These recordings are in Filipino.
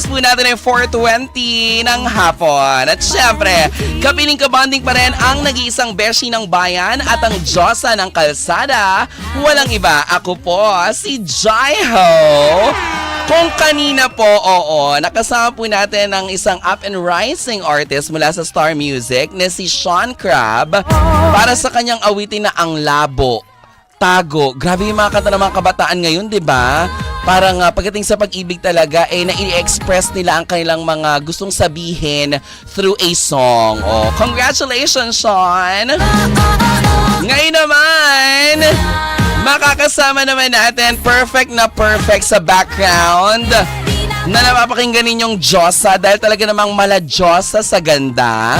Oras po natin ay 4.20 ng hapon. At syempre, kapiling kabanding pa rin ang nag-iisang beshi ng bayan at ang Diyosa ng kalsada. Walang iba, ako po, si Jaiho. Kung kanina po, oo, nakasama po natin ang isang up and rising artist mula sa Star Music na si Sean Crab para sa kanyang awitin na Ang Labo. Tago. Grabe yung mga kanta ng mga kabataan ngayon, di ba? Parang uh, pagdating sa pag-ibig talaga, eh, na-express nila ang kanilang mga gustong sabihin through a song. Oh, congratulations, Sean! Ngayon naman, makakasama naman natin perfect na perfect sa background na napapakinggan ninyong Diyosa dahil talaga namang mala Diyosa sa ganda.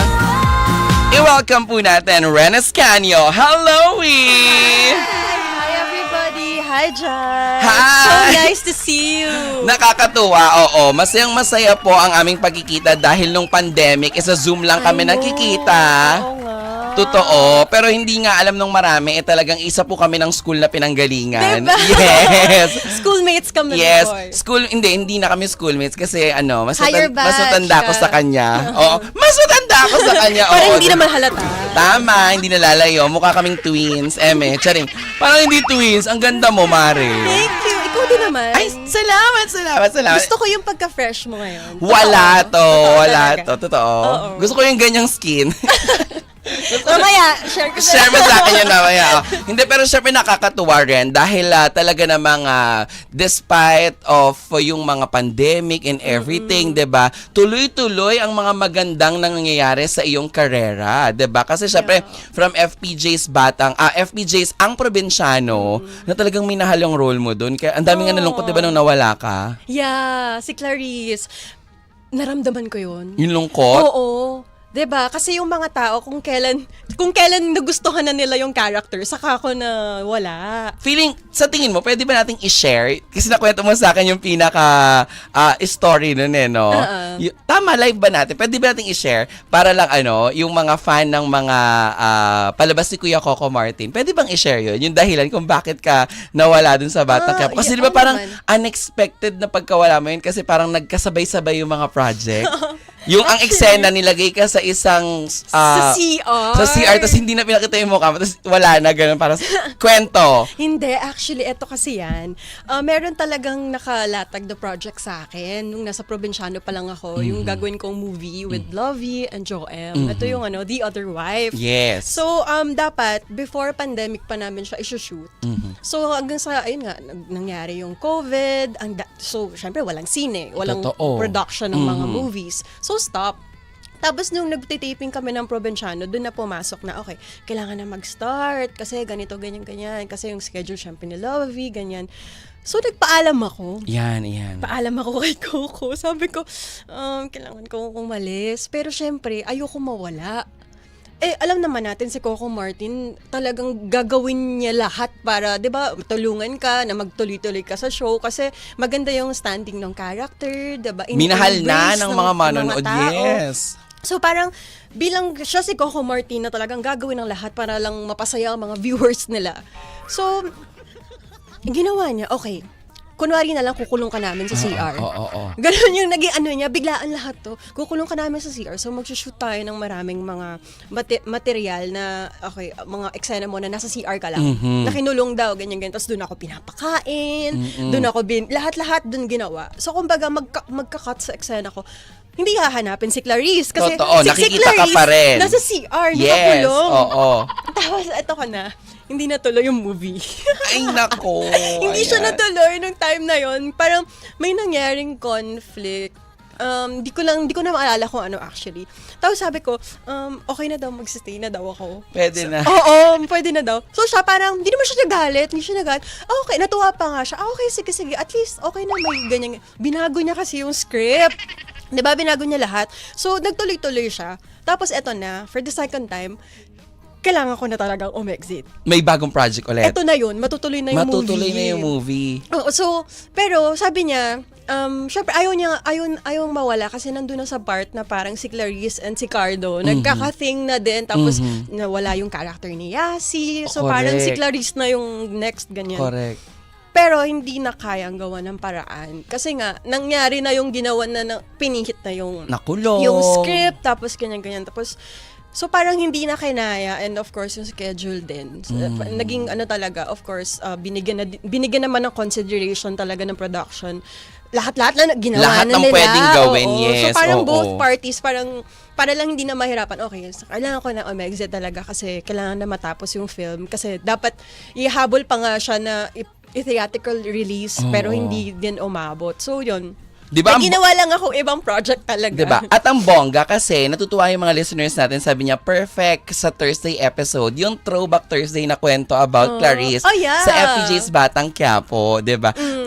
I-welcome po natin Ren Escanio. Hello, Wee! Hi everybody! Hi Jan! Hi! Nice to see you! Nakakatuwa, oo. Masayang masaya po ang aming pagkikita dahil nung pandemic, isa Zoom lang kami know. nakikita. Oo nga. Totoo. Pero hindi nga alam nung marami, eh talagang isa po kami ng school na pinanggalingan. Diba? Yes. Schoolmates kami Yes, before. school hindi hindi na kami schoolmates kasi ano, mas Higher matan- mas batch matanda ako ka. sa kanya. Oo, mas matanda ako sa kanya. Pero oo. hindi naman halata. Tama, hindi nalalayo. Mukha kaming twins. Eme, charing. Parang hindi twins. Ang ganda mo, Mare. Thank you! Din naman. Ay, salamat, salamat, salamat. Gusto ko yung pagka-fresh mo ngayon. Wala to, wala to, totoo. Oo. Gusto ko yung ganyang skin. Mamaya, share ko sa Share mo sa akin yun mamaya. oh. Hindi, pero syempre nakakatuwa rin dahil ah, talaga namang ah, despite of uh, yung mga pandemic and everything, 'di ba? Tuloy-tuloy ang mga magandang nangyayari sa iyong karera, 'di ba? Kasi syempre from FPJ's batang, ah FPJ's ang probinsyano na talagang minahal yung role mo doon. Kaya ang daming nga nalungkot 'di ba nung nawala ka? Yeah, si Clarice. Naramdaman ko yun. Yung lungkot. Oo. 'Di ba? Kasi yung mga tao kung kailan kung kailan nagustuhan na nila yung character, saka ako na wala. Feeling, sa tingin mo, pwede ba nating i-share? Kasi nakwento mo sa akin yung pinaka ah, story nun eh, no? Oo. Y- tama, live ba natin? Pwede ba nating i-share para lang ano, yung mga fan ng mga ah, palabas ni Kuya Coco Martin, pwede bang i-share yun? Yung dahilan kung bakit ka nawala dun sa Batang Ah, Quiapo. Kasi yeah, di ba parang naman. unexpected na pagkawala mo yun kasi parang nagkasabay-sabay yung mga project. yung ang eksena nilagay ka sa isang ah, sa CR. sa CR, tapos hindi na pinakita yung mukha mo, tapos wala na, ganun, para kwento. Hindi, actually, eto kasi yan. Ah, meron talagang nakalatag the project sa akin. Nung nasa probinsyano pa lang ako, yung gagawin kong movie with Lovey and Joem. Ito yung ano, The Other Wife. Yes. So, um, dapat, before pandemic pa namin siya isushoot. So, hanggang sa, ayun nga, nag- nangyari yung COVID. Ang da- so, syempre, walang sine. Walang Totoo. production ng mga movies. So, stop. Tapos nung nagtitaping kami ng probinsyano, doon na pumasok na, okay, kailangan na mag-start kasi ganito, ganyan, ganyan. Kasi yung schedule syempre ni Lovey, ganyan. So, nagpaalam ako. Yan, yan. Paalam ako kay Coco. Sabi ko, um, kailangan ko umalis. Pero syempre, ayoko mawala. Eh, alam naman natin si Coco Martin, talagang gagawin niya lahat para, di ba, tulungan ka na magtuloy-tuloy ka sa show kasi maganda yung standing ng character, di ba? In- Minahal na embrace ng mga manonood. Yes. So parang bilang siya si Coco Martin na talagang gagawin ng lahat para lang mapasaya ang mga viewers nila. So, ginawa niya, okay, kunwari na lang kukulong ka namin sa CR. Oo, oo, oo. Ganun yung naging ano niya, biglaan lahat to. Kukulong ka namin sa CR. So mag-shoot tayo ng maraming mga mate- material na, okay, mga eksena mo na nasa CR ka lang. Mhm. Na kinulong daw, ganyan, ganyan. Tapos doon ako pinapakain, doon ako bin, lahat-lahat doon ginawa. So kumbaga, magka, magka-cut sa eksena ko. Hindi hahanapin si Clarice. Kasi Totoo, si, si nakikita ka Clarice, pa rin. Nasa CR, Yes, nakakulong. oo. Tapos ito ka na, hindi natuloy yung movie. Ay, nako. hindi siya Ayan. natuloy nung time na yon. Parang may nangyaring conflict. Um, di ko lang, di ko na maalala kung ano actually. Tapos sabi ko, um, okay na daw, magstay na daw ako. Pwede na. Oo, pwede na daw. So siya parang, hindi naman siya nagalit, hindi siya nagalit. Ah, okay, natuwa pa nga siya. Ah, okay, sige, sige. At least, okay na may ganyan. Binago niya kasi yung script. 'Di ba Binago niya lahat. So, nagtuloy-tuloy siya. Tapos eto na, for the second time, kailangan ko na talagang umexit. May bagong project ulit. Eto na yun, matutuloy na yung Matutuloy movie. na yung movie. Oo, so, pero sabi niya, um, syempre ayaw niya, ayaw, ayaw mawala kasi nandun na sa part na parang si Clarice and si Cardo, Mhm. nagkaka-thing na din, tapos nawala yung character ni Yasi. So, parang Correct. si Clarice na yung next, ganyan. Correct. Pero hindi na kayang gawa ng paraan. Kasi nga, nangyari na yung ginawa na, na pinihit na yung Nakulong. yung script, tapos ganyan-ganyan. Tapos, so parang hindi na kinaya and of course yung schedule din. So, Mm. Naging ano talaga, of course, uh, binigyan, na, binigyan naman ng consideration talaga ng production. Lahat-lahat na ginawa Lahat na ng nila. pwedeng gawin, Oo. yes, So parang oo. both parties, parang para lang hindi na mahirapan. Okay, so kailangan ko na umexit talaga kasi kailangan na matapos yung film. Kasi dapat ihabol pa nga siya na i-theatrical release pero Oo. hindi din umabot. So yun. Di ba? May ang- ginawa lang ako ibang project talaga. 'Di ba? At ang bongga kasi natutuwa yung mga listeners natin, sabi niya perfect sa Thursday episode, yung Throwback Thursday na kwento about Oh. Clarice Oh, yeah. Mm. sa FPJ's Batang Quiapo, 'di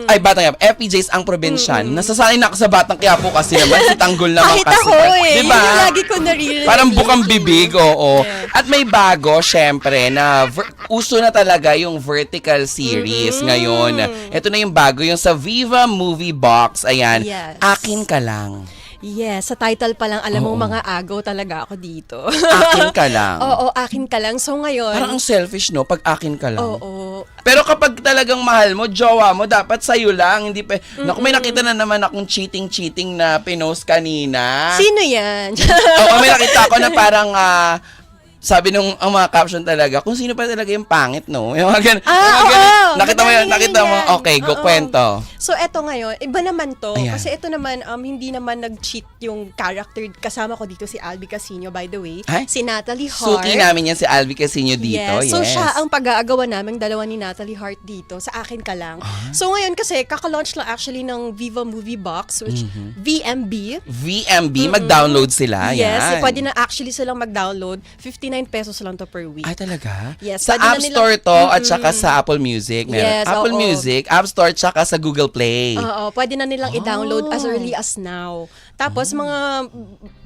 ba? Ay, Batang Quiapo, FPJ's ang probinsyan. Nasasanay na ako sa Batang Quiapo kasi naman si Tanggol naman Kahit kasi. ako eh. 'Di ba? Yun lagi ko naririnig. Parang bukang bibig, oo. Yeah. At may bago, syempre, na ver- uso na talaga yung vertical series Mm-hmm. ngayon. Ito na yung bago, yung sa Viva Movie Box. Ayan. Yes. Akin ka lang. Yes, sa title pa lang, alam mo Oo. mga agaw talaga ako dito. Akin ka lang. Oo, akin ka lang. So ngayon, Parang ang selfish, no? Pag akin ka lang. oo. Pero kapag talagang mahal mo, jowa mo, dapat sa'yo lang. Hindi pa... Naku, may nakita na naman akong cheating-cheating na pinost kanina. Sino yan? Oo, may nakita ko na parang... ah, sabi nung ang mga caption talaga, kung sino pa talaga yung pangit, no? Yung mga ganun. Ah, yung mga oo. ganun. Nakita mo yun, nakita mo. Okay, go Oo. kwento. so eto ngayon, iba naman to. Ayan. Kasi ito naman, um, hindi naman nag-cheat yung character. Kasama ko dito si Albi Casino, by the way. Ay? Si Natalie Hart. Suki namin yan si Alvi Casino dito. Yes. So siya ang pag-aagawa namin dalawa ni Natalie Hart dito sa akin ka lang. Ah. So ngayon kasi kaka-launch lang actually ng Viva Movie Box which VMB. VMB, mag-download sila. Yes, yan. pwede na actually silang mag-download. 59 pesos lang to per week. Ay, talaga? Yes, Sa App nilang- Store to at saka sa Apple Music. Meron. Yes, Apple oo. Music, App Store, tsaka sa Google Play. Oo, pwede na nilang i-download as Oh. early as now. Tapos mga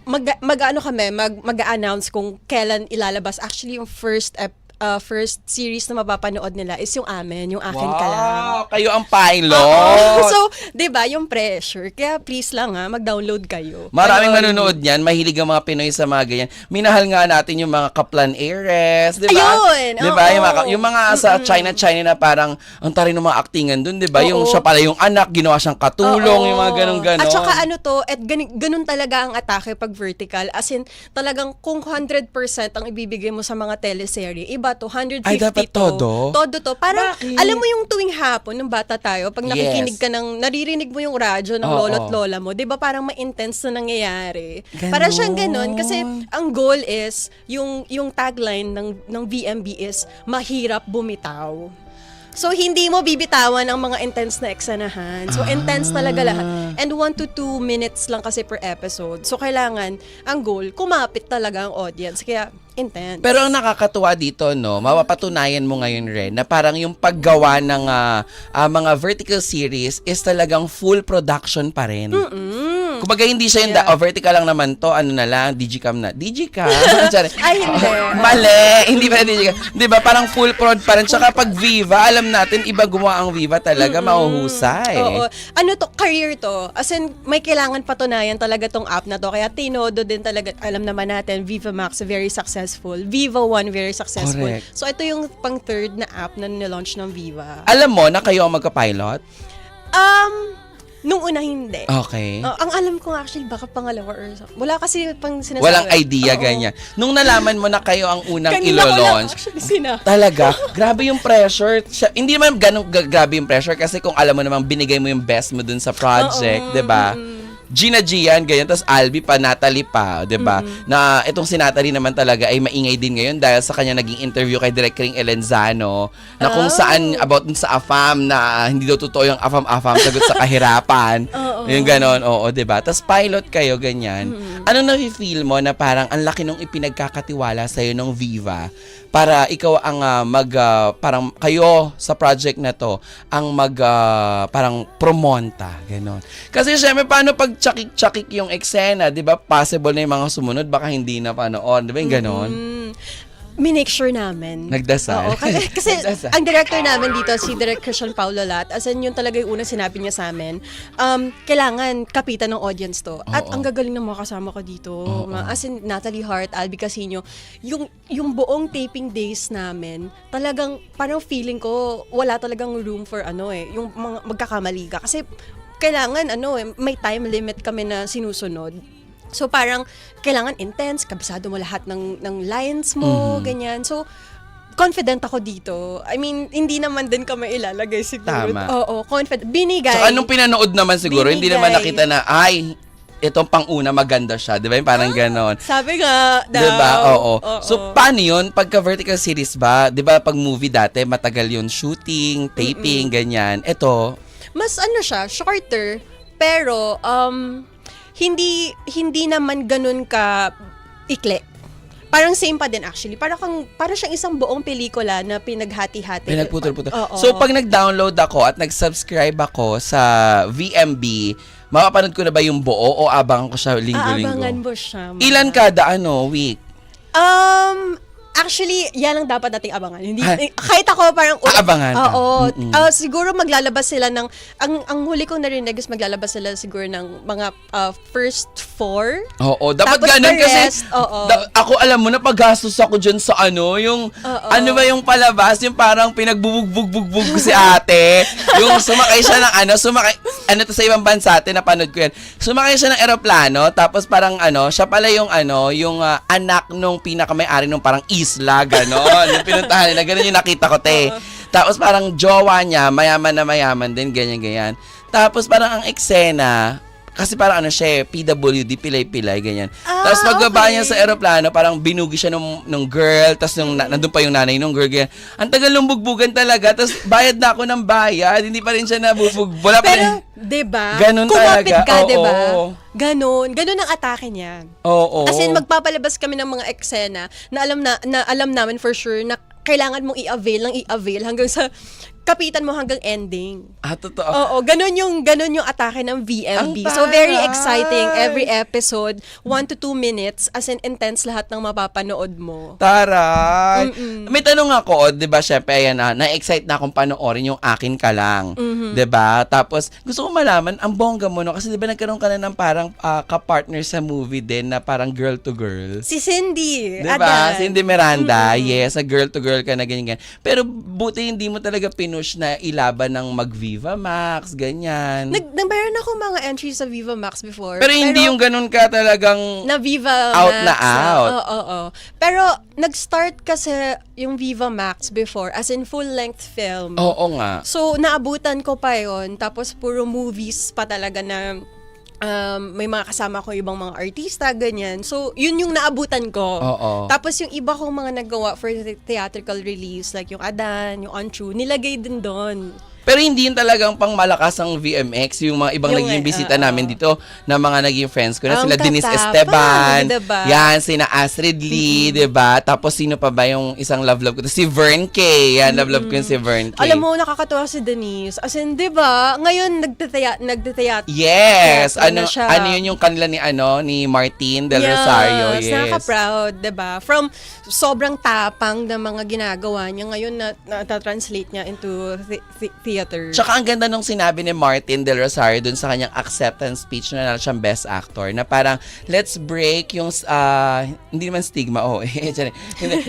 mag mag ano kami, mag mag-announce kung kailan ilalabas. Actually, yung first ep, uh, first series na mapapanood nila is yung amin, yung akin ka lang. wow, kayo ang pilot. Oo. so, 'di ba, yung pressure. Kaya please lang ha, mag-download kayo. Maraming Panoorin. manonood niyan, mahilig ang mga Pinoy sa mga ganyan. Minahal nga natin yung mga kaplan aires, di ba? Ayun, Di ba? oo. Yung mga, yung mga sa China, China na parang, ang tarin ng mga actingan dun, di ba? Yung siya pala yung anak, ginawa siyang katulong, Oo. yung mga ganun-ganon. At saka ano to, at ganun, ganun talaga ang atake pag vertical. As in, talagang kung 100% ang ibibigay mo sa mga teleserye, iba to, 150 Ay, dapat to. todo? Todo to. Bakit? alam mo yung tuwing hapon, nung bata tayo, pag nakikinig Yes. ka ng, naririnig mo yung radyo ng Oo. lolo't lola mo, di ba parang ma-intense na nangyayari. Ganon. Para siyang ganun. Kasi ang goal is, yung, yung tagline ng, ng VMB is, mahirap bumitaw. So, hindi mo bibitawan ang mga intense na eksanahan. So, intense talaga lahat. Ah. And 1 to 2 minutes lang kasi per episode. So, kailangan, ang goal, kumapit talaga ang audience. Kaya, intense. Pero ang nakakatuwa dito, no, mapapatunayan mo ngayon rin na parang yung paggawa ng ah, ah, mga vertical series is talagang full production pa rin. Mm. Kumbaga hindi siya yung Yeah. da- oh, vertical lang naman to, ano na lang, digicam na. Digicam? Sorry. Ay, hindi. Mali, hindi pa digicam. 'Di ba? Parang full prod pa rin. Tsaka pag Viva, alam natin iba gumawa ang Viva talaga, mahuhusay. Oo. Ano to, career to. As in, may kailangan patunayan talaga tong app na to. Kaya tinodo din talaga, alam naman natin, Viva Max, very successful. Viva One, very successful. Correct. So, ito yung pang third na app na nilaunch ng Viva. Alam mo na kayo ang magka-pilot? Um, nung una hindi. Okay. Oh, ang alam ko actually, baka pangalawa or so. Wala kasi pang sinasabi. Walang idea Oo. ganyan. Nung nalaman mo na kayo ang unang Kanina ko lang ilo-launch, actually sina. Talaga, grabe yung pressure. Siya, hindi naman ganun ga- grabe yung pressure kasi kung alam mo namang binigay mo yung best mo dun sa project, Oo, 'di ba? Gina Gian, ganyan. Tapos Albi pa, Natalie pa, 'di ba? Na itong si Natalie naman talaga ay maingay din ngayon dahil sa kanya naging interview kay Direk Ring Elenzano na kung Oh. saan about sa AFAM na hindi daw totoo yung AFAM-AFAM sagot sa kahirapan. Oo. Yung ganon, oo, 'di ba? Tapos pilot kayo, ganyan. Anong nafe-feel mo na parang ang laki nung ipinagkakatiwala sa ng Viva para ikaw ang ah, mag ah, parang kayo sa project na to ang mag ah, parang promonta, ganon. Kasi syempre paano pag chakik-chakik yung eksena, 'di ba? Possible na yung mga sumunod baka hindi na panood, 'di ba? Yung ganon. Mm. minake sure namin. Nagdasal. Oo, kasi, kasi Nagdasal. ang director namin dito, si Direct Christian Paulo Lat, as in, yun talaga yung unang sinabi niya sa amin, um, kailangan kapitan ng audience to. At Oo. ang gagaling ng mga kasama ko dito, Oo. mga- as in Natalie Hart, Albi Casino, yung, yung buong taping days namin, talagang parang feeling ko, wala talagang room for ano eh, yung mga magkakamali ka. Kasi kailangan ano eh, may time limit kami na sinusunod. So parang kailangan intense, kabisado mo lahat ng ng lines mo, Mhm. ganyan. So confident ako dito. I mean, hindi naman din kami ilalagay siguro. Tama. Oo, confident. Binigay. So anong pinanood naman siguro? Hindi naman Binigay. nakita na, ay, itong pang-una maganda siya. Di ba? Parang ganon. Sabi nga daw. Di ba? Oo. Oo. So, paano yun? Pagka vertical series ba? Di ba, pag movie dati, matagal yun shooting, taping, ganyan. Ito, mas ano siya, shorter, pero um hindi hindi naman ganun ka ikli. Parang same pa din actually. Para kang para siyang isang buong pelikula na pinaghati-hati. pinagputol-putol. Oo. So, pag nag-download ako at nag-subscribe ako sa VMB, mapapanood ko na ba yung buo o abangan ko siya Aabangan linggo-linggo? mo siya. ma. Ilan kada ano, week? Um, actually, yan ang dapat nating abangan. Hindi, Ha? eh, kahit ako parang... Aabangan ka? Oo. Mm-mm. Ah, siguro maglalabas sila ng... Ang, ang huli kong narinig is maglalabas sila siguro ng mga ah, first four. Oo, dapat Tapos ganun the kasi rest, oo. da- ako alam mo na paggastos ako dyan sa ano, yung Oo. ano ba yung palabas, yung parang pinagbubugbog-bugbog ko si ate. yung sumakay siya ng ano, sumakay, ano to sa ibang bansa, ate, napanood ko yan. Sumakay siya ng eroplano, tapos parang ano, siya pala yung ano, yung ah, anak nung pinakamay-ari nung parang isla, gano'n. yung pinuntahan nila, gano'n yung nakita ko, te. Tapos parang jowa niya, mayaman na mayaman din, ganyan-ganyan. Tapos parang ang eksena, kasi parang ano siya, eh, PWD, pilay-pilay, ganyan. Ah, tapos pagbaba okay. niya sa eroplano, parang binugi siya nung, nung girl, tapos nung, na, nandun pa yung nanay nung girl, ganyan. Ang tagal nung bugbugan talaga, tapos bayad na ako ng bayad, hindi pa rin siya nabubug. Wala pa rin. Pero, di ba? Ganun Kumapit talaga. ka, Oo, di ba? oo. Ganon. Ganon ang atake niya. Oo. As in, magpapalabas kami ng mga eksena na alam na, na alam namin for sure na kailangan mong i-avail ng i-avail hanggang sa kapitan mo hanggang ending. ah, totoo. Oo, ganun yung ganun yung atake ng VMB. Ang So very taray! exciting every episode, 1 to 2 minutes as in intense lahat ng mapapanood mo. Taray. Mm-mm. May tanong ako, 'di ba? Syempre ayan na, na-excite na akong panoorin yung akin ka lang. Mm-hmm. 'Di ba? Tapos gusto ko malaman ang bongga mo no kasi 'di ba nagkaroon ka na ng parang ah, ka-partner sa movie din na parang girl to girl. Si Cindy, 'Di ba? Adan. Cindy Miranda, yes, a girl to girl ka na ganyan, ganyan. Pero buti hindi mo talaga pinush na ilaban ng mag-Viva Max, ganyan. Nag, meron ako mga entries sa Viva Max before. pero hindi yung ganun ka talagang na Viva Out Max. na out. Oo, oo, oo. Pero nag-start kasi yung Viva Max before as in full-length film. Oo nga. So, naabutan ko pa yon Tapos, puro movies pa talaga na um, may mga kasama ko ibang mga artista, ganyan. So, yun yung naabutan ko. Oo. Tapos, yung iba kong mga nagawa for the theatrical release, like yung Adan, yung Onchu, nilagay din doon. Pero hindi yun talagang pang malakas ang VMX, yung mga ibang Yung, naging eh, bisita oo. namin dito na mga naging friends ko na Ang sila Denise tatapang, Esteban, diba? yan, sina Astrid Lee, 'di ba? Tapos sino pa ba yung isang love love ko? Si Vern K. Yan, love love ko yung si Vern K. Alam mo, nakakatawa si Denise. As in, di ba, ngayon nagtetaya, nagtetaya, Yes, ano na siya. ano yun yung kanila ni ano ni Martin Del Rosario, yes. nakaka-proud, 'di ba? From sobrang tapang na mga ginagawa niya, ngayon na, na-translate niya into the- the- theater. Tsaka ang ganda nung sinabi ni Martin Del Rosario dun sa kanyang acceptance speech na nanalo siyang best actor na parang let's break yung ah, hindi naman stigma oh eh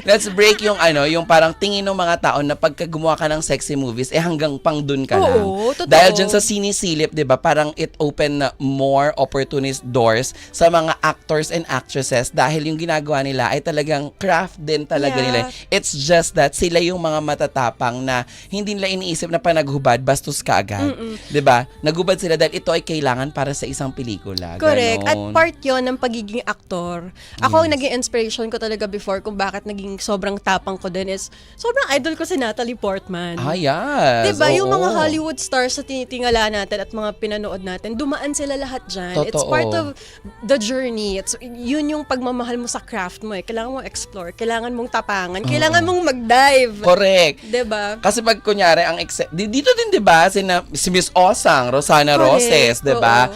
let's break yung ano yung parang tingin ng mga tao na pagka gumawa ka ng sexy movies eh hanggang pang dun ka lang. Oo, totoo. Dahil dyan sa sinisilip, 'di ba? Parang it open na more opportunist doors sa mga actors and actresses dahil yung ginagawa nila ay talagang craft din talaga Yeah. nila. It's just that sila yung mga matatapang na hindi nila iniisip na pa naghubad bastos ka agad. 'Di ba? Naghubad sila dahil ito ay kailangan para sa isang pelikula. Correct. At Ganon. part yon ng pagiging aktor. Ako, Yes. naging inspiration ko talaga before kung bakit naging sobrang tapang ko din is sobrang idol ko si Natalie Portman. Ah, yes. Diba? Yung Oo. mga Hollywood stars sa tinitingala natin at mga pinanood natin, dumaan sila lahat dyan. It's part of the journey. It's, yun yung pagmamahal mo sa craft mo eh. Kailangan mong explore, kailangan mong tapangan, kailangan mong mag-dive. Correct. Diba? Kasi pag kunyari ang exe- di- dito din 'di ba si, si Miss Osang, Rosana Correct. Roses, 'di ba?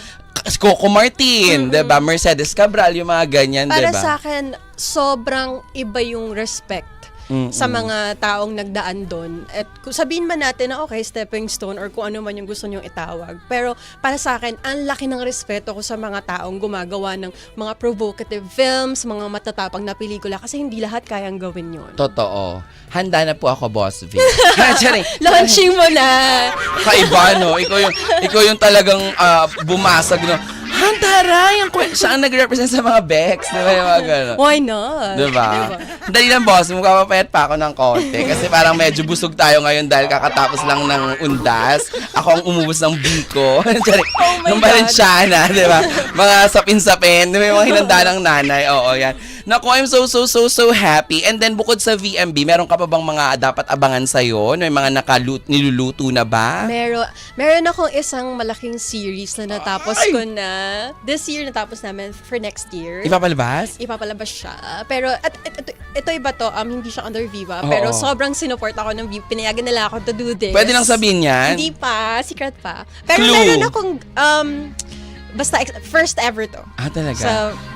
Coco Martin, 'di ba? Mercedes Cabral, yung mga ganyan, 'di Para ba? sa akin, sobrang iba yung respect Sa mga taong nagdaan doon. At kung sabihin man natin na okay, stepping stone or kung ano man yung gusto nyong itawag. Pero para sa akin, ang laki ng respeto ko sa mga taong gumagawa ng mga provocative films, mga matatapang na pelikula kasi hindi lahat kayang gawin yun. Totoo. Handa na po ako, Boss V. Charing. Launching mo na! Kaiba, no? Ikaw yung, ikaw yung talagang ah, bumasag, no? Hantara! Yung kwen- siya ang nag-represent sa mga Bex. Di ba yung mga gano'n? Why not? Diba? Dali lang, boss. Magpapapayat pa ako ng konti. Kasi parang medyo busog tayo ngayon dahil kakatapos lang ng undas. Ako ang umubos ng biko. Sorry. Oh my ng God. Balenciana, di ba? Mga sapin-sapin. Di ba yung mga hinanda ng nanay? Oo, yan. Naku, I'm so, so, so, so happy. And then, bukod sa VMB, meron ka pa bang mga dapat abangan sa'yo? May mga nakalut, niluluto na ba? Meron, meron akong isang malaking series na natapos Ay! ko na. This year, natapos namin for next year. Ipapalabas? ipapalabas siya. Pero, at, at, ito, ito iba to, um, hindi siya under Viva. Oo. Pero sobrang sinuport ako ng Viva. Pinayagan nila ako to do this. Pwede lang sabihin yan? Hindi pa, secret pa. Pero Clue. meron akong, um, basta ex- first ever to. Ah, talaga? Sa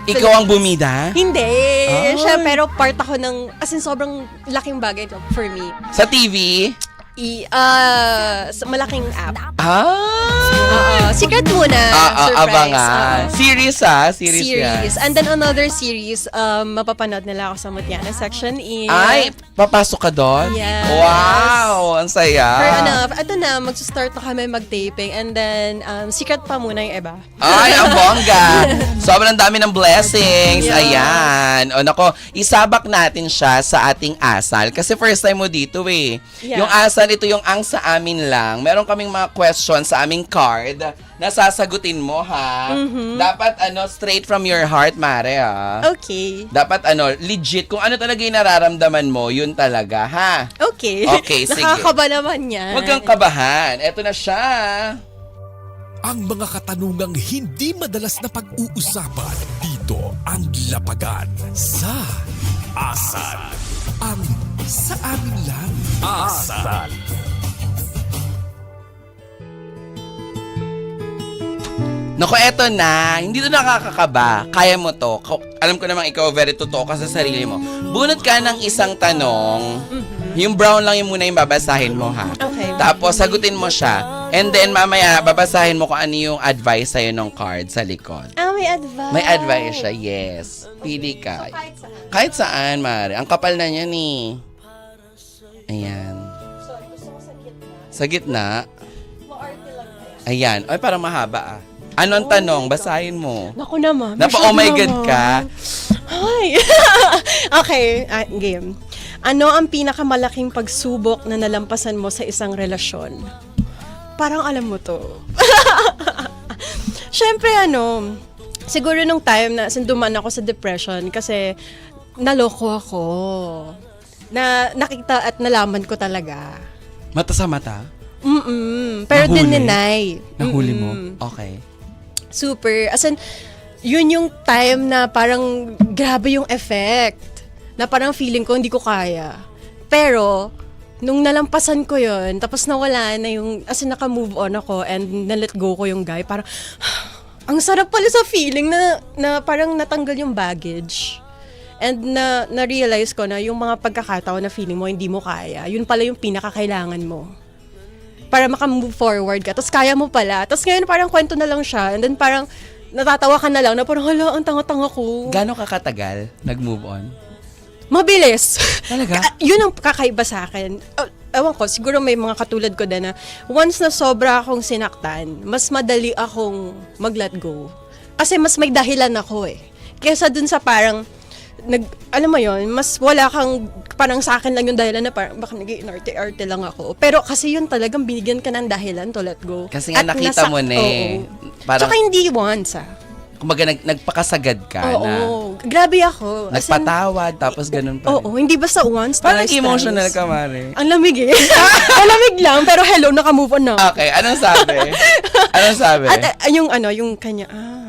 Ikaw ang bumida? Hindi. Ay. Siya, pero part ako ng, as in sobrang laking bagay to for me. Sa TV? I, uh, malaking app. Ah! Oo, secret muna. Ah, ah, surprise. abangan. Oo. Series ah, series, series. yan. And then another series, um, mapapanood nila ako sa Mutiana Section E. Ay, papasok ka doon? Yes. Wow, ang saya. Fair enough. Ito na, mag-start na kami mag-taping and then um, secret pa muna yung iba. Ay, ang bongga. Sobrang dami ng blessings. Yeah. Ayan. O nako, isabak natin siya sa ating asal. Kasi first time mo dito eh. Yeah. Yung asal, ito yung ang sa amin lang. Meron kaming mga questions sa aming card na sasagutin mo ha. Mm-hmm. Dapat ano, straight from your heart, Mare ha. Okay. Dapat ano, legit. Kung ano talaga yung nararamdaman mo, yun talaga ha. Okay. Okay, sige. Nakakaba naman yan. Huwag kang kabahan. Eto na siya. Ang mga katanungang hindi madalas na pag-uusapan dito ang lapagan sa Asal. Ang sa amin lang. Asal. Naku, eto na. Hindi to nakakakaba. Kaya mo to. Ka- Alam ko namang ikaw very totoo ka sa sarili mo. Bunot ka ng isang tanong. Yung brown lang yung muna yung babasahin mo, ha? Okay. Tapos, sagutin mo siya. And then, mamaya, babasahin mo kung ano yung advice sa'yo ng card sa likod. Ah, may advice. May advice siya, yes. Pili ka. Kahit saan. Kahit saan, Mare. Ang kapal na niya, ni. Ayan. Sorry, gusto ko sa gitna. Sa gitna. Ma-arte lang kaya. Ayan. Ay, parang mahaba, ah. Ano ang tanong? Basahin mo. Naku naman. Napa, oh my God ka. Hi! okay, ah, game. Ano ang pinakamalaking pagsubok na nalampasan mo sa isang relasyon? Parang alam mo to. Siyempre ano, siguro nung time na sinduman ako sa depression kasi naloko ako. Na nakita at nalaman ko talaga. Mata sa mata? Mm-mm. Pero Nahuli? dininay. Nahuli mo? Mm-mm. Okay. Super. As in, yun yung time na parang grabe yung effect. Na parang feeling ko hindi ko kaya. Pero, nung nalampasan ko yun, tapos nawala na yung, as in naka-move on ako and na-let go ko yung guy, parang, ang sarap pala sa feeling na, na parang natanggal yung baggage. And na, na-realize ko na yung mga pagkakataon na feeling mo hindi mo kaya, yun pala yung pinakakailangan mo para maka-move forward ka. Tapos kaya mo pala. Tapos ngayon parang kwento na lang siya. And then parang natatawa ka na lang na parang, hala, ang tanga-tanga ko. Gano'ng kakatagal nag-move on? Mabilis. Talaga? Ka- yun ang kakaiba sa akin. Uh, ewan ko, siguro may mga katulad ko din na once na sobra akong sinaktan, mas madali akong mag-let go. Kasi mas may dahilan ako eh. Kesa dun sa parang, nag, alam mo yon mas wala kang, parang sa akin lang yung dahilan na parang baka nag arte lang ako. Pero kasi yun talagang binigyan ka ng dahilan to let go. Kasi nga At nakita nasa- mo na eh. Oo. Parang, Tsaka hindi once ah. kumbaga nag, nagpakasagad ka Oo. na. Grabe ako. As in, Nagpatawad, tapos ganun pa rin. Oo, hindi basta once, Parang twice, emotional twice. ka, Mare. Ang lamig eh. Ang lamig lang, pero hello, naka-move on na. Okay, anong sabi? anong sabi? At uh, yung ano, yung kanya, ah.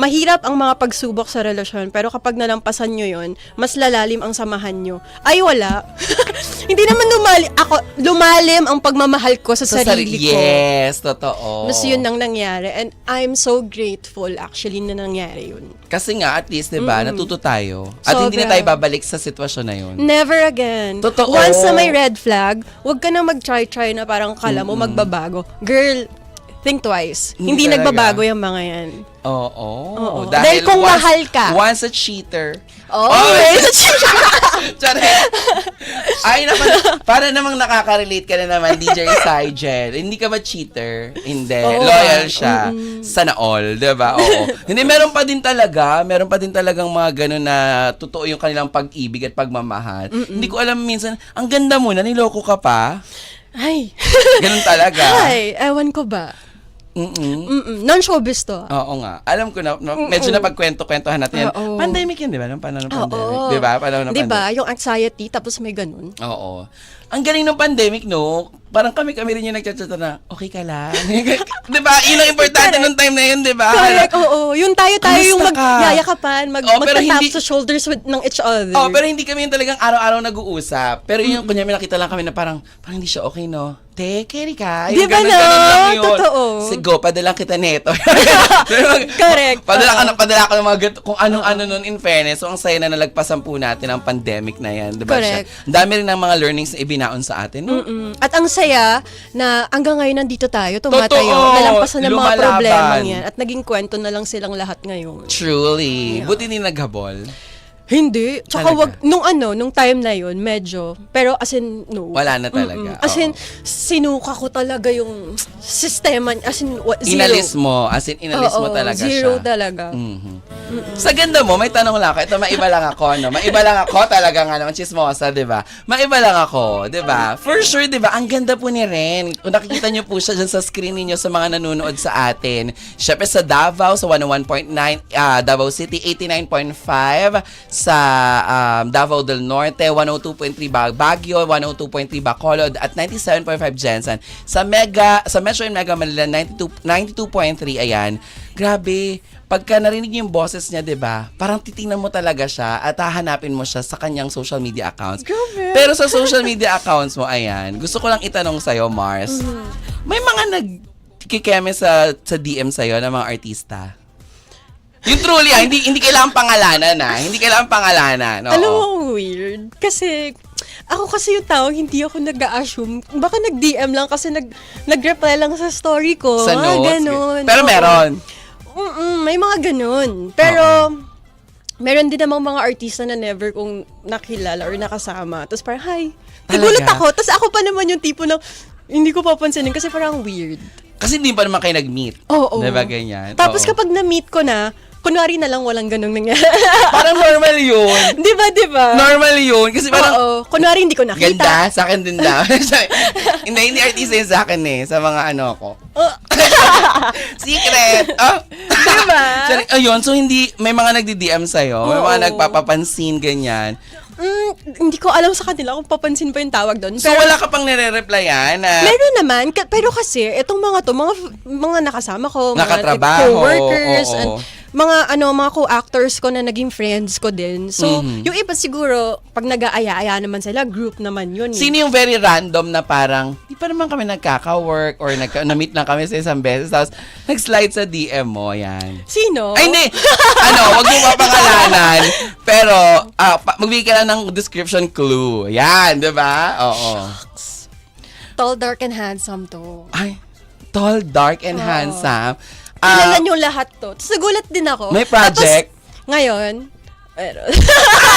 Mahirap ang mga pagsubok sa relasyon, pero kapag nalampasan nyo yon mas lalalim ang samahan nyo. Ay, wala. Hindi naman lumali, ako, lumalim ang pagmamahal ko sa, Sa sarili sari- ko. Yes, totoo. Mas yun ang nangyari. And I'm so grateful actually na nangyari yun. Kasi nga, at least, di ba, natuto tayo. At hindi na Sobra. tayo babalik sa sitwasyon na yun. Never again. Totoo. Once na may red flag, wag ka na mag-try-try na parang kala mo magbabago. Girl, think twice. Hindi Hindi, nagbabago yung mga yan. Oo. Oo. Dahil kung mahal ka. Once a cheater. Always a Charet. Ay naman, para namang nakaka-relate ka na naman, DJ Sygen. Hindi ka ba cheater? Hindi. Oo. Loyal siya. Sana all, di ba? Oo. Hindi, meron pa din talaga, meron pa din talagang mga ganun na totoo yung kanilang pag-ibig at pagmamahal. Hindi ko alam minsan, ang ganda mo na, niloko ka pa. Ay. Ganun talaga. Ay, ewan ko ba? Mm-mm. Mm-mm. Non-showbiz to. Oo nga. Alam ko na, na medyo na pagkwento-kwentuhan natin yan. Oo. Pandemic yun, di ba? Nung panahon ng Oo. pandemic. Di ba? Panahon ng Di pandemic. ba? Yung anxiety, tapos may ganun. Oo. Ang galing ng pandemic, no? Parang kami-kami rin yung nagchat-chat na, okay ka lang. di ba? Yun ang importante nung time na yun, di ba? Correct, oo. Yung tayo-tayo yung ka? magyayakapan, mag, pero magtatap hindi- sa shoulders with, ng each other. Oh, pero hindi kami yung talagang araw-araw nag-uusap. Pero yung kunya may nakita lang kami na parang, parang hindi siya okay, no? Te, carry ka. Di Yung ba, ganun, no? ganun lang yun. Totoo. Sige, padala kita neto. Correct. Padala ka na, padala ka ng mga kung anong-ano nun in fairness. So, ang saya na nalagpasan po natin ang pandemic na yan. Di ba? Correct. Ang dami rin ng mga learnings na ibinaon sa atin. No? Mm. At ang saya na hanggang ngayon nandito tayo, tumatayo, Totoo. nalampasan ng mga Lumalaban. problemang yan. At naging kwento na lang silang lahat ngayon. Truly. Buti din naghabol. Hindi. Tsaka Talaga? wag, nung ano, nung time na yun, medyo, pero as in, no. Wala na talaga. Mm-mm. As in, Oo. sinuka ko talaga yung sistema, as in, wa- zero. Inalis mo. As in, inalis mo Oo, talaga zero siya. talaga. Mhm. Sa ganda mo, may tanong lang ako. Ito, maiba lang ako, no? Maiba lang ako talaga nga naman, chismosa, di ba? Maiba lang ako, di ba? For sure, di ba? Ang ganda po ni Ren. Kung nakikita niyo po siya dyan sa screen ninyo sa mga nanonood sa atin. Siyempre sa Davao, sa 101.9, ah, Davao City, 89.5 sa um, Davao del Norte, 102.3 Bag- Baguio, 102.3 Bacolod, at 97.5 Jensen. Sa Mega, sa Metro and Mega Manila, 92, 92.3, ayan. Grabe, pagka narinig niyo yung boses niya, 'di ba? Parang titingnan mo talaga siya at hahanapin mo siya sa kanyang social media accounts. Grabe. Pero sa social media accounts mo, ayan, gusto ko lang itanong sa'yo, Mars. Mm-hmm. May mga nag kikeme sa sa DM sa'yo ng mga artista. Yung truly, ah, hindi hindi kailangan pangalanan na. Hindi kailangan pangalanan. Oo. Alam mo, weird. Kasi, ako kasi yung tao, hindi ako nag-assume. Baka nag-DM lang kasi nag, nag-reply lang sa story ko. sa notes. ganon. Pero Oo. meron. Mm-mm, may mga ganun. Pero, meron din namang mga artista na never kong nakilala or nakasama. Tapos parang, hi. Nagulat Talaga? ako. Tapos ako pa naman yung tipo na, hindi ko papansinin kasi parang weird. Kasi hindi pa naman kayo nag-meet. Oo. Diba ganyan? Tapos Oo. kapag na-meet ko na, kunwari na lang walang ganung nangyari. Parang normal yun. di ba, di ba? Normal yun. Kasi parang, Oo. Kunwari hindi ko nakita. Ganda, sa akin din daw. hindi, hindi artista yun sa akin eh, sa mga ano ko. Oh. Secret! Oh. Diba? Sorry, ayun, so hindi, may mga nagdi-DM sa'yo, may mga Oo. nagpapapansin, ganyan. Mm, hindi ko alam sa kanila kung papansin pa yung tawag doon. So wala ka pang nire-replyan na, Meron naman, ka- pero kasi itong mga to, mga mga nakasama ko, mga Nakatrabaho, co-workers, oo. and mga ano, mga co-actors ko na naging friends ko din. So, Mhm. yung iba siguro, pag nag-aaya-aya naman sila, group naman yun. eh. sino yung very random na parang, di pa naman kami nagkaka-work or nagka- na-meet lang kami sa isang beses, tapos nag-slide sa DM mo, yan. Sino? Ay, hindi. ano, wag mo mapangalanan. Pero, pa- magbigay ka lang ng description clue. Yan, di ba? Oo. Tall, dark, and handsome to. Ay, tall, dark, and Oo. handsome. Kilala Ah, niyo lahat to. Tapos nagulat din ako. May project? Tapos, ngayon, meron.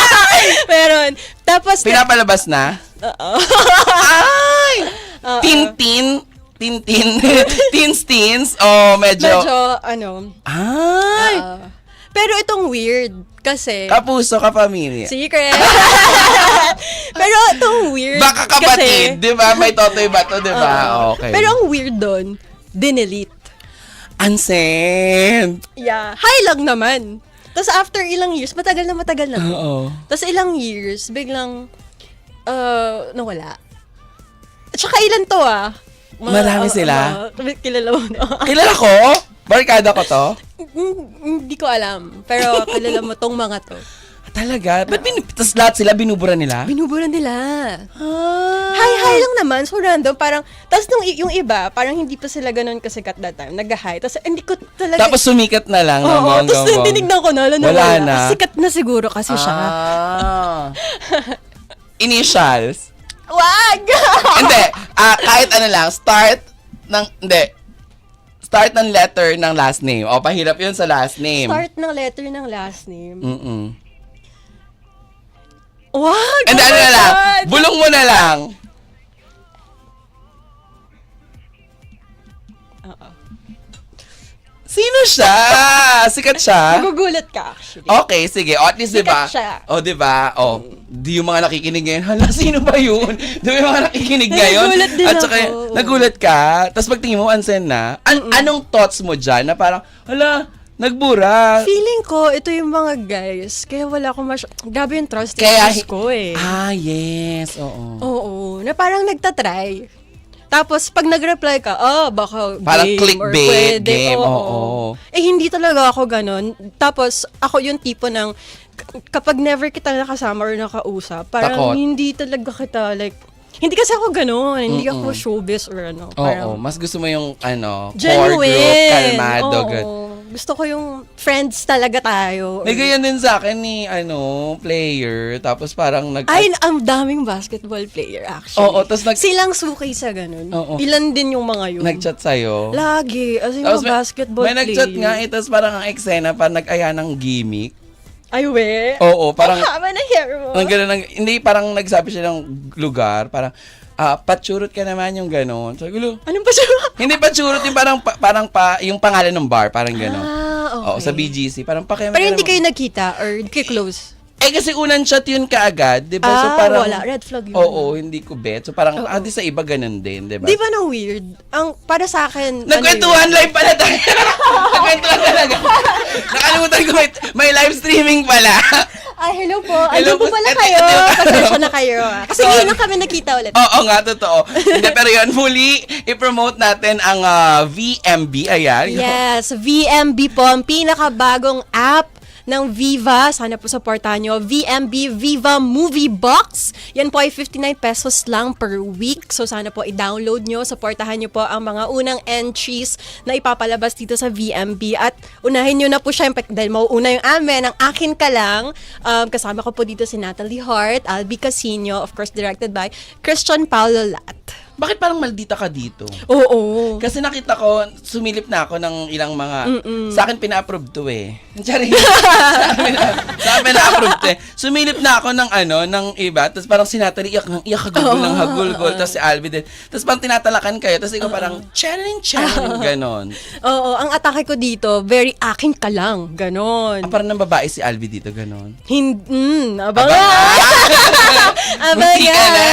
meron. Tapos, pinapalabas na? Oo. Ay! Oo. Tintin? Tintin? Teens, teens? Oh, medyo... medyo, ano, Ay! ah, pero itong weird. Kasi, Kapuso, kapamilya. secret. pero itong weird. Baka kasi- kapatid, di ba? May totoy ba to, di ba? Oo. okay. Pero ang weird doon, dinelete. Unsend. Yeah. Hi lang naman. Tapos after ilang years, matagal na matagal na. Oo. Tapos ilang years, biglang, uh, nawala. At saka ilan to ah? Marami sila? uh, kilala mo na. Kilala ko? Barkada ko to? Hindi ko alam. Pero kilala mo tong mga to. Talaga? Ba't bin... Tapos lahat sila binubura nila? Binubura nila. Ah. Hi-hi lang naman. So random. Parang, tapos nung i- yung iba, parang hindi pa sila ganun kasikat that time. Nag-hi. Tapos hindi ko talaga... Tapos sumikat na lang. Oo, bonggang tapos bong. tinignan ko na, wala na wala. na. Sikat na siguro kasi siya. Ah. Initials? Wag! hindi. Ah, kahit ano lang. Start ng... Hindi. Start ng letter ng last name. O, pahirap yun sa last name. Start ng letter ng last name. Mm-mm. Wag! And oh ano na lang. Bulong mo na lang. Oo. Sino siya? Sikat siya? Nagugulat ka actually. Okay, sige. O, at least, di ba? Sikat siya. O, di ba? O, di yung mga nakikinig ngayon, hala, sino ba yun? Di ba yung mga nakikinig ngayon? Nagulat din At saka, ako. nagulat ka. Tapos pagtingin mo, unsend na. An- anong thoughts mo dyan na parang, hala, nagbura. Feeling ko, ito yung mga guys. Kaya wala akong mas... Grabe yung trust Kaya- issues ko eh. Ah, yes. Oo. Oo. Na parang nagtatry. Tapos, pag nag-reply ka, ah, baka Parang game clickbait, or pwede. game, Oo. oo. Eh, hindi talaga ako ganun. Tapos, ako yung tipo ng, k- kapag never kita nakasama or nakausap, parang Takot. hindi talaga kita, like, hindi kasi ako ganun. Hindi ako showbiz or ano. Oo, Parang, mas gusto mo yung, ano, core genuine. group, kalmado. Oo. gan- Gusto ko yung friends talaga tayo. May ganyan din sa akin ni, ano, player. Tapos parang nag... Ay, ang daming basketball player actually. Oo, tas nag- Silang suki sa ganun. Oo. Ilan din yung mga yun. nag-chat sa'yo. Lagi. As in, Tapos mga basketball may nag-chat player. nga, eh, tapos parang ang eksena, parang nag-aya ng gimmick. Ay, we. Oo, parang, Ang haba na hair mo. ang gano'n, ng- hindi, parang nagsabi siya ng lugar, parang, ah, patsurot ka naman yung gano'n. Sabi ko, "Lo, Anong pa siya? hindi patsurot, yung parang, pa, parang pa, yung pangalan ng bar, parang gano'n. Ah, okay. Oo, sa BGC, parang pakialam Pero ka hindi naman. kayo nagkita or hindi kayo close? Eh, kasi unang chat yun kaagad, di ba? so Ah, parang, wala. Red flag yun. Oo, hindi ko bet. So parang, Oo. ah, di sa iba ganun din, di ba? Di ba na weird? Ang, para sa akin, Nagkwentuhan ano live pala tayo. Nagkwentuhan talaga. Nakalimutan ko may, may live streaming pala. yun? Ay, hello po. Hello Hello po po. pala kayo. Pasensya na kayo. ah. Kasi ngayon lang kami nakita ulit. Oo nga, totoo. Hindi, pero yan, fully i-promote natin ang ah, VMB. Ayan. Yes, VMB po, ang pinakabagong app ng Viva. Sana po supportahan nyo. VMB Viva Movie Box. Yan po ay 59 pesos lang per week. So sana po i-download nyo. Supportahan nyo po ang mga unang entries na ipapalabas dito sa VMB. At unahin nyo na po syempre dahil mauuna yung amin. Ang akin ka lang. Um, kasama ko po dito si Natalie Hart, Albi Casino, of course directed by Christian Paulo Lat. Bakit parang maldita ka dito? Oo. Kasi nakita ko, sumilip na ako ng ilang mga, sa akin pina-approve to eh. Sorry. sa akin, sa akin pina-approve to eh. Sumilip na ako ng ano, ng iba, tapos parang sinatali, iyak ng iyak, hagulgol ng hagulgol, tapos si Albi din. Tapos parang tinatalakan kayo, tapos ikaw parang, channeling, channeling, ganon. Oo, ang atake ko dito, very akin ka lang. Ganon. Ah, parang ng babae si Albi dito, ganon. Hindi, mm, Aba, abangan! Buti ka na,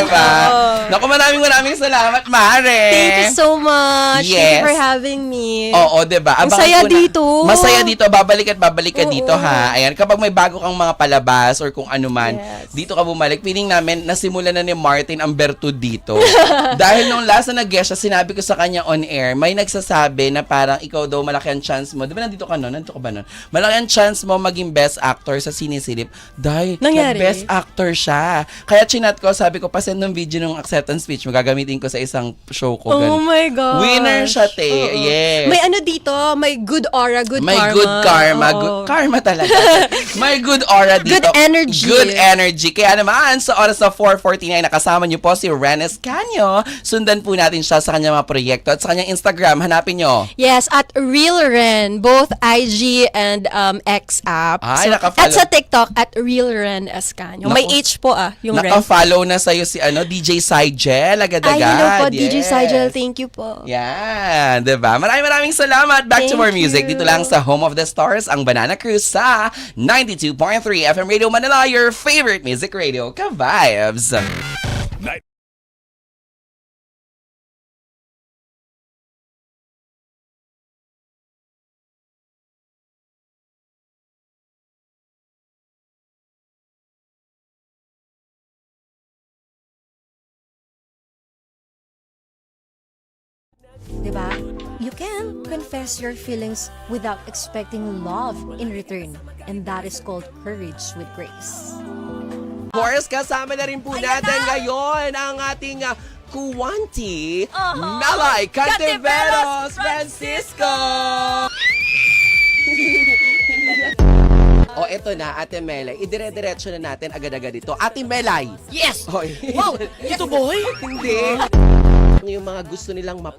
diba? Oo. Naku, maraming maraming salamat, Mare. Thank you so much. Thank you Yes. for having me. Oo, 'di ba? Ang Abangan saya ko na- dito. Masaya dito. Babalik at babalik ka Oo. dito ha. Ayan, kapag may bago kang mga palabas or kung ano man, Yes. dito ka bumalik. Feeling namin nasimulan na ni Martin ang bertud dito. Dahil nung last na nag-guest siya, sinabi ko sa kanya on air, may nagsasabi na parang ikaw daw malaki ang chance mo. 'Di ba nandito ka noon? Nandito ka ba noon? Malaki ang chance mo maging best actor sa sinisilip. Dahil Nangyari? best actor siya. Kaya chinat ko, sabi ko, pasend ng video ng acceptance speech mo. Gagamitin ko sa isang show ko. Oh my God. Winner siya, te. Yes. May ano dito, may good aura, good May karma. good karma. Oo. Good karma talaga. May good aura dito. Good energy. Good energy. Kaya naman, sa oras na 4.49, nakasama niyo po si Ren Escanio. Sundan po natin siya sa kanyang mga proyekto at sa kanyang Instagram. Hanapin niyo. Yes, at Real Ren, both IG and um, X app. Ay, nakafollow. At sa TikTok, at Real Ren Escanio. May. H po ah, yung Ren. Naka-follow na sa'yo si ano, DJ Sigel. Agad-agad. Ay, hello po, DJ Yes. Sigel. Thank you po. Yan, 'di ba? Maraming maraming salamat. Back to Thank more music you. dito lang sa Home of the Stars, ang Banana Cruise sa 92.3 FM Radio Manila, your favorite music radio. Ka-vibes. You can confess your feelings without expecting love in return. And that is called courage with grace. Of course, kasama na rin po natin ngayon ang ating uh, Kuwanti, Melay Cantiveros Francisco! o eto na, Ate Melay, idire-diretso na natin agad-agad ito. Ate Melay! Yes! Hoy. Wow! Ito boy? Hindi. Yung mga gusto nilang mapanood